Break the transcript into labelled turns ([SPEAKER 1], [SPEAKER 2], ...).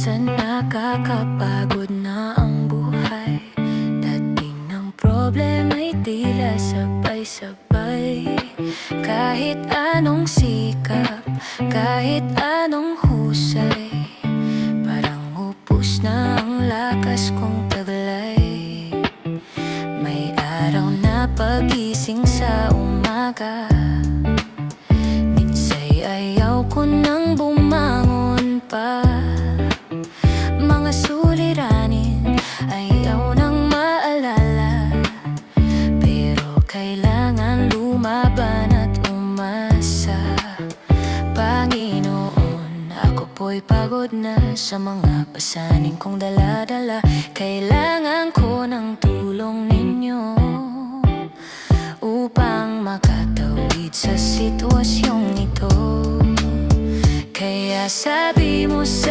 [SPEAKER 1] Minsan nakakapagod na ang buhay. Dating ng problema'y tila sabay-sabay. Kahit anong sikap, kahit anong husay. Parang upos na ang lakas kong taglay. May araw na pagising sa umaga. Minsa'y ayaw ko nang bumangon pa lumaban at umasa. Panginoon, ako po'y pagod na Sa mga pasanin kong daladala. Kailangan ko ng tulong ninyo upang makatawid sa sitwasyong ito. Kaya sabi mo sa